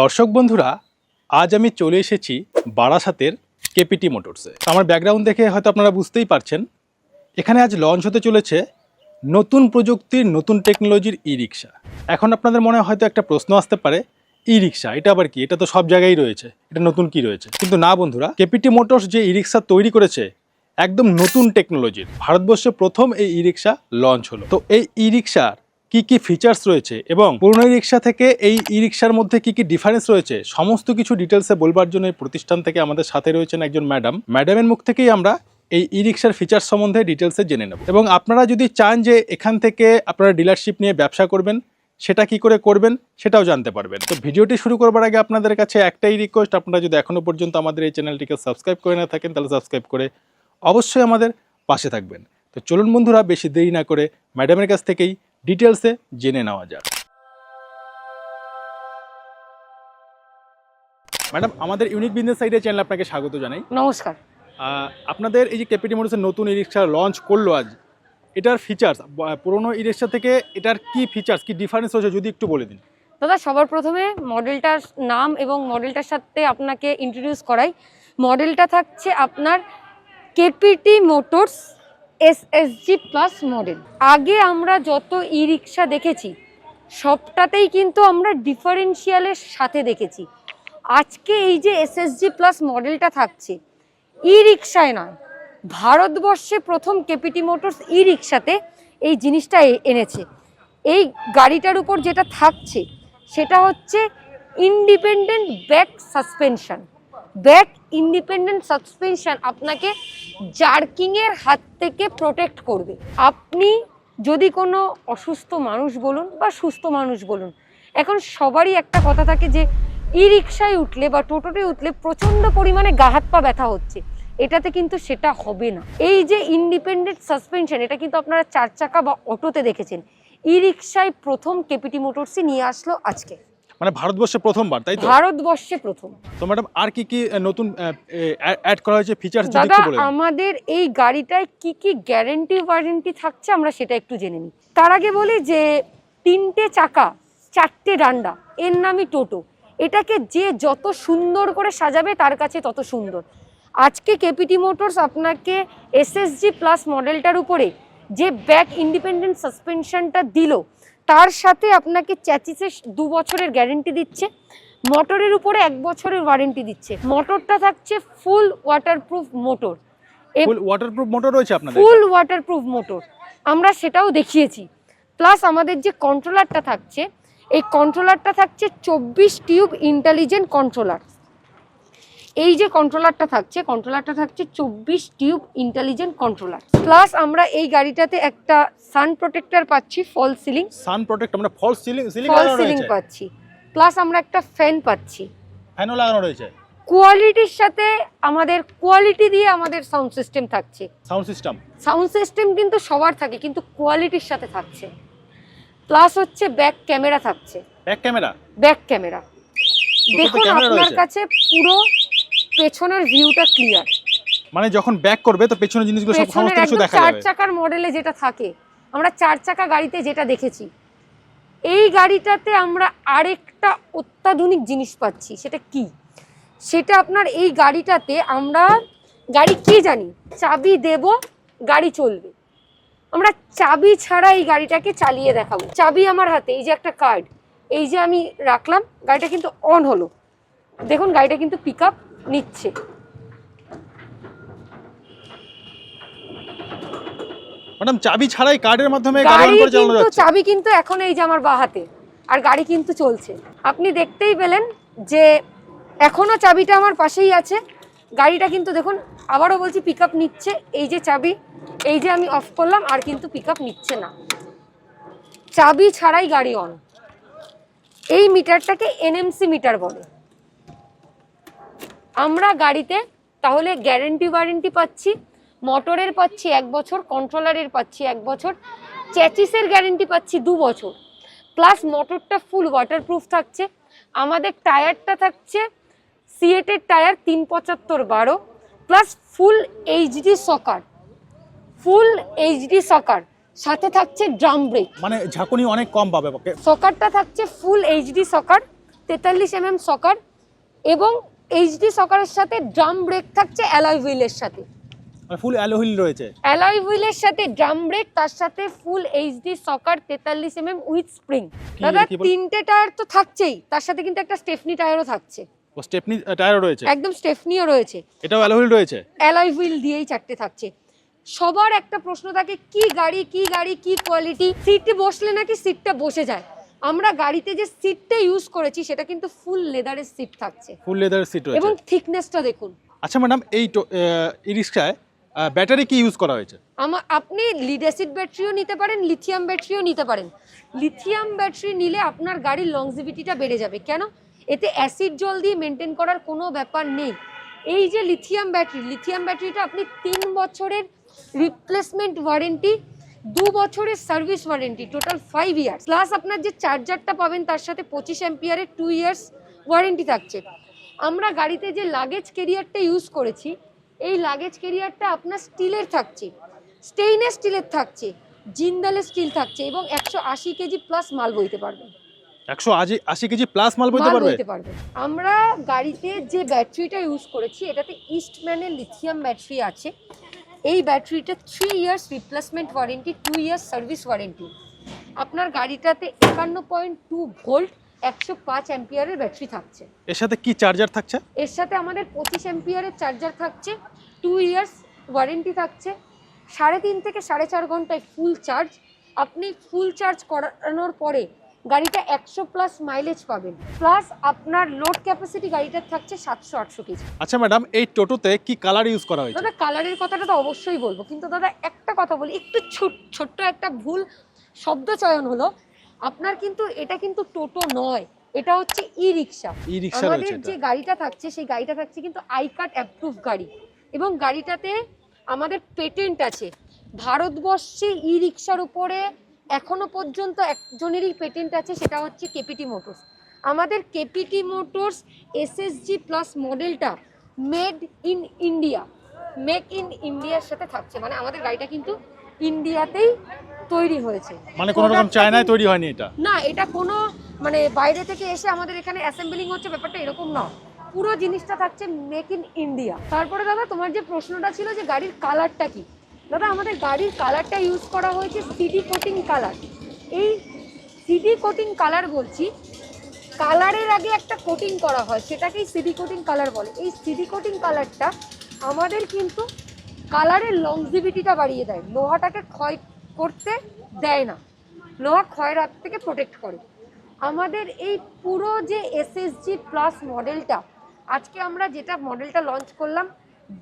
দর্শক বন্ধুরা, আজ আমি চলে এসেছি বারাসাতের কেপিটি মোটরসে। আমার ব্যাকগ্রাউন্ড দেখে হয়তো আপনারা বুঝতেই পারছেন, এখানে আজ লঞ্চ হতে চলেছে নতুন প্রযুক্তির নতুন টেকনোলজির ই রিক্সা এখন আপনাদের মনে হয়তো একটা প্রশ্ন আসতে পারে ই রিক্সা এটা আবার কি? এটা তো সব জায়গায় রয়েছে, এটা নতুন কি রয়েছে? কিন্তু না বন্ধুরা, কেপিটি মোটরস যে ই রিক্সা তৈরি করেছে, একদম নতুন টেকনোলজির ভারতবর্ষে প্রথম এই ই রিক্সা লঞ্চ হলো। তো এই ই রিক্সার কি কি ফিচার্স রয়েছে এবং পুরনো রিক্সা থেকে এই ই রিক্সার মধ্যে কি কি ডিফারেন্স রয়েছে, সমস্ত কিছু ডিটেলসে বলবার জন্য এই প্রতিষ্ঠান থেকে আমাদের সাথে রয়েছেন একজন ম্যাডাম ম্যাডামের মুখ থেকেই আমরা এই ই রিক্সার ফিচার্স সম্বন্ধে ডিটেলসে জেনে নেব। এবং আপনারা যদি চান যে এখান থেকে আপনারা ডিলারশিপ নিয়ে ব্যবসা করবেন, সেটা কি করে করবেন, সেটাও জানতে পারবেন। তো ভিডিওটি শুরু করবার আগে আপনাদের কাছে একটাই রিকোয়েস্ট আপনারা যদি এখনও পর্যন্ত আমাদের এই চ্যানেলটিকে সাবস্ক্রাইব করে না থাকেন, তাহলে সাবস্ক্রাইব করে অবশ্যই আমাদের পাশে থাকবেন। তো চলুন বন্ধুরা, বেশি দেরি না করে ম্যাডামের কাছ থেকেই ডিটেলসে জেনে নেওয়া যাক। ম্যাডাম আমাদের ইউনিক বিজনেস সাইডের চ্যানেল আপনাকে স্বাগত জানাই। নমস্কার। আপনাদের এই যে ক্যাপিটি মোটরসের নতুন ই রিক্সা লঞ্চ করল আজ এটার ফিচার্স পুরোনো ই রিক্সা থেকে এটার কি ফিচার্স কি ডিফারেন্স হয়েছে যদি একটু বলে দিন। দাদা সবার প্রথমে মডেলটার নাম এবং মডেলটার সাথে আপনাকে ইন্ট্রোডিউস করাই। মডেলটা থাকছে আপনার KPT motors SSG plus model আগে আমরা যত ই রিক্সা দেখেছি, সবটাতেই কিন্তু আমরা ডিফারেন্সিয়ালের সাথে দেখেছি। আজকে এই যে এসএসজি প্লাস মডেলটা থাকছে ই রিক্সায় নয়, ভারতবর্ষে প্রথম কেপিটি মোটরস ই রিক্সাতে এই জিনিসটা এনেছে। এই গাড়িটার উপর যেটা থাকছে, সেটা হচ্ছে independent back suspension back independent suspension আপনাকে জার্কিংয়ের হাত থেকে প্রোটেক্ট করবে। আপনি যদি কোনো অসুস্থ মানুষ বলুন বা সুস্থ মানুষ বলুন, এখন সবারই একটা কথা থাকে যে ই রিক্সায় উঠলে বা টোটোতে উঠলে প্রচণ্ড পরিমাণে গা হাত পা ব্যথা হচ্ছে। এটাতে কিন্তু সেটা হবে না। এই যে ইন্ডিপেন্ডেন্ট সাসপেনশন এটা কিন্তু আপনারা চার চাকা বা অটোতে দেখেছেন। ই রিক্সায় প্রথম কেপিটি মোটরসই নিয়ে আসলো আজকে। মানে ভারতবর্ষে প্রথমবার তাই তো? ভারতবর্ষে প্রথম। তো ম্যাডাম আর কি কি নতুন অ্যাড করা হয়েছে ফিচার্স যদি একটু বলে দিন। আমাদের এই গাড়িটায় কি কি গ্যারেন্টি ওয়ারেন্টি থাকছে আমরা সেটা একটু জেনে নিই। তার আগে বলি যে তিনটে চাকা চারটে ডান্ডা এর নামই টোটো। এটাকে যে যত সুন্দর করে সাজাবে তার কাছে তত সুন্দর। আজকে কেপিটি মোটরস আপনাকে এসএসজি প্লাস মডেলটার উপরে যে ব্যাক ইন্ডিপেন্ডেন্ট সাসপেনশনটা দিল তার সাথে আপনাকে চ্যাচিসের দু বছরের গ্যারেন্টি দিচ্ছে। মোটরের উপরে এক বছরের ওয়ারেন্টি দিচ্ছে। মোটরটা থাকছে full waterproof motor full waterproof motor রয়েছে আপনাদের ফুল ওয়াটারপ্রুফ মোটর আমরা সেটাও দেখিয়েছি। প্লাস আমাদের যে কন্ট্রোলারটা থাকছে এই কন্ট্রোলারটা থাকছে চব্বিশ টিউব ইন্টেলিজেন্ট কন্ট্রোলার এই যে কন্ট্রোলারটা থাকছে কন্ট্রোলারটা থাকছে চব্বিশ টিউব ইন্টেলিজেন্ট কন্ট্রোলার প্লাস আমরা এই গাড়িটাতে একটা সান প্রোটেক্টর পাচ্ছি ফল সিলিং সান প্রোটেক্ট আমরা সিলিং সিলিং ফল সিলিং পাচ্ছি। প্লাস আমরা একটা ফ্যান পাচ্ছি। ফ্যানও লাগানো রয়েছে। কোয়ালিটির সাথে আমাদের কোয়ালিটি দিয়ে আমাদের সাউন্ড সিস্টেম থাকছে। সাউন্ড সিস্টেম সাউন্ড সিস্টেম কিন্তু সবার থাকে কিন্তু কোয়ালিটির সাথে থাকছে। প্লাস হচ্ছে ব্যাক ক্যামেরা থাকছে। ব্যাক ক্যামেরা ব্যাক ক্যামেরা দেখুন আপনার কাছে পুরো পেছনের ভিউটা ক্লিয়ার মানে যখন ব্যাক করবে তো পেছনের জিনিসগুলো সব সমস্ত কিছু দেখা চার চাকার মডেলে যেটা থাকে আমরা চার চাকা গাড়িতে যেটা দেখেছি এই গাড়িটাতে আমরা আরেকটা অত্যাধুনিক জিনিস পাচ্ছি সেটা কি? সেটা আপনার এই গাড়িটাতে আমরা গাড়ি কি জানি? চাবি দেব গাড়ি চলবে। আমরা চাবি ছাড়া এই গাড়িটাকে চালিয়ে দেখাবো। চাবি আমার হাতে এই যে একটা কার্ড এই যে আমি রাখলাম গাড়িটা কিন্তু অন হলো। দেখুন গাড়িটা কিন্তু পিক আপ নিচ্ছে। ম্যাডাম চাবি ছাড়াই কার্ডের মাধ্যমে গাড়ি কিন্তু চাবি কিন্তু এখন এই যে আমার বা হাতে আর গাড়ি কিন্তু চলছে। আপনি দেখতেই পেলেন যে এখনও চাবিটা আমার পাশেই আছে। গাড়িটা কিন্তু দেখুন আবারও বলছি পিক নিচ্ছে। এই যে চাবি এই যে আমি অফ করলাম আর কিন্তু পিক নিচ্ছে না। চাবি ছাড়াই গাড়ি অন এই মিটারটাকে এনএমসি মিটার বলে। আমরা গাড়িতে তাহলে গ্যারেন্টি ওয়ারেন্টি পাচ্ছি মোটরের পাচ্ছি এক বছর কন্ট্রোলারের পাচ্ছি এক বছর চ্যাচিসের গ্যারেন্টি পাচ্ছি দু বছর। প্লাস মোটরটা ফুল ওয়াটারপ্রুফ থাকছে। আমাদের টায়ারটা থাকছে সিএটের টায়ার তিন পঁচাত্তর বারো plus full HD shocker full HD shocker সাথে থাকছে ড্রাম ব্রেক মানে ঝাঁকুনি অনেক কম পাবে সকারটা থাকছে ফুল এইচডি সকার তেতাল্লিশ এমএম সকার এবং এইচডি সকারের সাথে ড্রাম ব্রেক থাকছে অ্যালয় হুইলের সাথে। ফুল অ্যালোহিল রয়েছে। অ্যালয় হুইলের সাথে ড্রাম ব্রেক তার সাথে ফুল এইচডি সকার তেতাল্লিশ এমএম উইথ স্প্রিং দাদা তিনটে টায়ার তো থাকছেই তার সাথে কিন্তু একটা স্টেফনি টায়ারও থাকছে। ও স্টেপনি টায়ারও রয়েছে। একদম স্টেফনিও রয়েছে। এটাও অ্যালোহিল রয়েছে? অ্যালয় হুইল দিয়েই চারটে থাকছে। সবার একটা প্রশ্ন থাকে কি গাড়ি কি গাড়ি কি কোয়ালিটি সিটে বসলে নাকি সিটটা বসে যায়? আমরা গাড়িতে যে সিটটা ইউজ করেছি সেটা কিন্তু ফুল লেদারের সিট থাকছে। ফুল লেদারের সিট রয়েছে। এবং থিকনেসটা দেখুন। আচ্ছা ম্যাডাম এই ই রিক্সায় ব্যাটারি কি ইউজ করা হয়েছে? আমার আপনি লিড অ্যাসিড ব্যাটারিও নিতে পারেন লিথিয়াম ব্যাটারিও নিতে পারেন। লিথিয়াম ব্যাটারি নিলে আপনার গাড়ির লংজিভিটিটা বেড়ে যাবে। কেন? এতে অ্যাসিড জল দিয়ে মেনটেন করার কোনো ব্যাপার নেই। এই যে লিথিয়াম ব্যাটারি লিথিয়াম ব্যাটারিটা আপনি তিন বছরের রিপ্লেসমেন্ট ওয়ারেন্টি দু বছরের service warranty total five years plus আপনার যে চার্জারটা পাবেন তার সাথে পঁচিশ অ্যাম্পিয়ারের টু ইয়ার্স ওয়ারেন্টি থাকছে। আমরা গাড়িতে যে লাগেজ কেরিয়ারটা ইউজ করেছি এই লাগেজ কেরিয়ারটা আপনার স্টিলের থাকছে। স্টেইনলেস স্টিলের থাকছে জিন্দালের স্টিল থাকছে এবং একশো আশি কেজি প্লাস মাল বইতে পারবেন। একশো আশি কেজি প্লাস মাল বইতে পারবে? আমরা গাড়িতে যে ব্যাটারিটা ইউজ করেছি এটাতে ইস্টম্যানের লিথিয়াম ব্যাটারি আছে। এই ব্যাটারিটা three years replacement warranty two years service warranty আপনার গাড়িটাতে একান্ন পয়েন্ট টু ভোল্ট একশো পাঁচ অ্যাম্পিয়ারের ব্যাটারি থাকছে। এর সাথে কি চার্জার থাকছে? এর সাথে আমাদের পঁচিশ এম্পিয়ারের চার্জার থাকছে টু ইয়ার্স ওয়ারেন্টি থাকছে। সাড়ে তিন থেকে সাড়ে চার ঘন্টায় ফুল চার্জ আপনি ফুল চার্জ করানোর পরে গাড়িটা একশো প্লাস মাইলেজ পাবেন। প্লাস আপনার লোড ক্যাপাসিটি গাড়িটার থাকছে সাতশো আটশো কেজি আচ্ছা ম্যাডাম এই টোটোতে কি কালার ইউজ করা হয়েছে? দাদা কালারের কথাটা তো অবশ্যই বলব। কিন্তু দাদা একটা কথা বলি একটু ছোট- ছোট্ট একটা ভুল শব্দ চয়ন হলো। আপনার কিন্তু এটা কিন্তু টোটো নয় এটা হচ্ছে ই রিক্সা ই রিক্সা আমাদের যে গাড়িটা থাকছে সেই গাড়িটা থাকছে কিন্তু আই কার্ড অ্যাপ্রুভ গাড়ি। এবং গাড়িটাতে আমাদের পেটেন্ট আছে ভারতবর্ষে ই রিক্সার উপরে এখনও পর্যন্ত একজনেরই পেটেন্ট আছে সেটা হচ্ছে কেপিটি মোটরস আমাদের কেপিটি মোটরস এসএসজি প্লাস মডেলটা made in India make in ইন্ডিয়ার সাথে থাকছে। মানে আমাদের গাড়িটা কিন্তু ইন্ডিয়াতেই তৈরি হয়েছে। মানে কোনো রকম চায়নায় তৈরি হয়নি এটা? না এটা কোনো মানে বাইরে থেকে এসে আমাদের এখানে অ্যাসেম্বলিং হচ্ছে ব্যাপারটা এরকম না পুরো জিনিসটা থাকছে মেক ইন ইন্ডিয়া তারপরে দাদা তোমার যে প্রশ্নটা ছিল যে গাড়ির কালারটা কি? দাদা, আমাদের গাড়ির কালারটা ইউজ করা হয়েছে সিডি কোটিং কালার এই সিডি কোটিং কালার বলছি কালারের আগে একটা কোটিং করা হয়, সেটাকেই সিডি কোটিং কালার বলে। এই সিডি কোটিং কালারটা আমাদের কিন্তু কালারের লংজিভিটিটা বাড়িয়ে দেয়। লোহাটাকে ক্ষয় করতে দেয় না। লোহা ক্ষয়ের হাত থেকে প্রোটেক্ট করে। আমাদের এই পুরো যে এসএসজি প্লাস মডেলটা আজকে আমরা যেটা মডেলটা লঞ্চ করলাম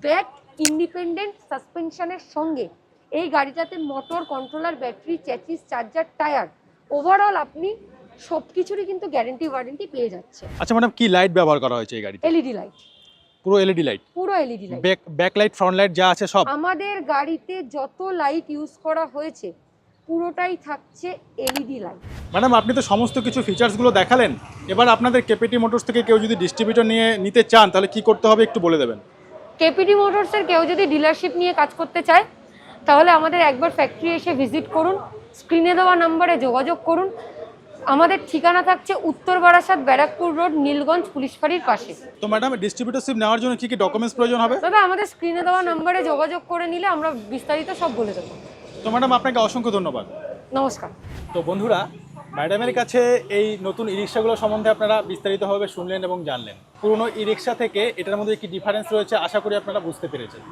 ব্যাক ইন্ডিপেন্ডেন্ট সাসপেনশনের সঙ্গে এই গাড়িটাতে motor controller battery chassis charger tyre overall আপনি সব কিছুরই কিন্তু গ্যারেন্টি ওয়ারেন্টি পেয়ে যাচ্ছে আচ্ছা ম্যাডাম কি লাইট ব্যবহার করা হয়েছে এই গাড়িতে? এলইডি লাইট পুরো এলইডি লাইট পুরো LED light back light front light যা আছে সব? আমাদের গাড়িতে যত লাইট ইউজ করা হয়েছে পুরোটাই থাকছে এলইডি লাইট ম্যাডাম আপনি তো সমস্ত কিছু ফিচার্সগুলো দেখালেন। এবার আপনাদের কেপিটি মোটরস থেকে কেউ যদি ডিস্ট্রিবিউটর নিয়ে নিতে চান তাহলে কি করতে হবে একটু বলে দেবেন। কেপিটি মোটরসের কেউ যদি ডিলারশিপ নিয়ে কাজ করতে চায় তাহলে আমাদের একবার ফ্যাক্টরি এসে ভিজিট করুন স্ক্রিনে দেওয়া নাম্বারে যোগাযোগ করুন। আমাদের ঠিকানা থাকছে উত্তর বারাসাত ব্যারাকপুর রোড নীলগঞ্জ পুলিশ ফাঁড়ির পাশে। তো ম্যাডাম ডিস্ট্রিবিউটরশিপ নেওয়ার জন্য কি কি ডকুমেন্টস প্রয়োজন হবে? দাদা আমাদের স্ক্রিনে দেওয়া নাম্বারে যোগাযোগ করে নিলে আমরা বিস্তারিত সব বলে দেবো। তো ম্যাডাম আপনাকে অসংখ্য ধন্যবাদ। নমস্কার। তো বন্ধুরা ম্যাডামের কাছে এই নতুন ই রিক্সাগুলো সম্বন্ধে আপনারা বিস্তারিতভাবে শুনলেন এবং জানলেন। পুরনো ই রিক্সা থেকে এটার মধ্যে কি ডিফারেন্স রয়েছে আশা করি আপনারা বুঝতে পেরেছেন।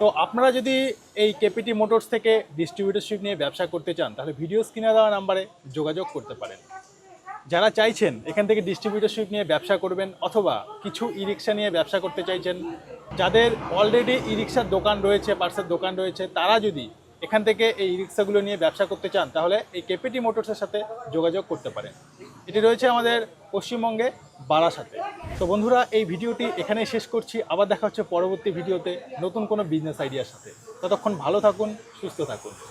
তো আপনারা যদি এই কেপিটি মোটরস থেকে ডিস্ট্রিবিউটরশিপ নিয়ে ব্যবসা করতে চান, তাহলে ভিডিও স্ক্রিনে দেওয়া নাম্বারে যোগাযোগ করতে পারেন। যারা চাইছেন এখান থেকে ডিস্ট্রিবিউটরশিপ নিয়ে ব্যবসা করবেন অথবা কিছু ই রিক্সা নিয়ে ব্যবসা করতে চাইছেন, যাদের অলরেডি ই রিক্সার দোকান রয়েছে পার্সের দোকান রয়েছে, তারা যদি এখান থেকে এই রিক্সাগুলো নিয়ে ব্যবসা করতে চান, তাহলে এই কেপিটি মোটরসের সাথে যোগাযোগ করতে পারেন। এটি রয়েছে আমাদের পশ্চিমবঙ্গে বারাসাতে। তো বন্ধুরা, এই ভিডিওটি এখানেই শেষ করছি। আবার দেখা হচ্ছে পরবর্তী ভিডিওতে নতুন কোনো বিজনেস আইডিয়ার সাথে। ততক্ষণ ভালো থাকুন, সুস্থ থাকুন।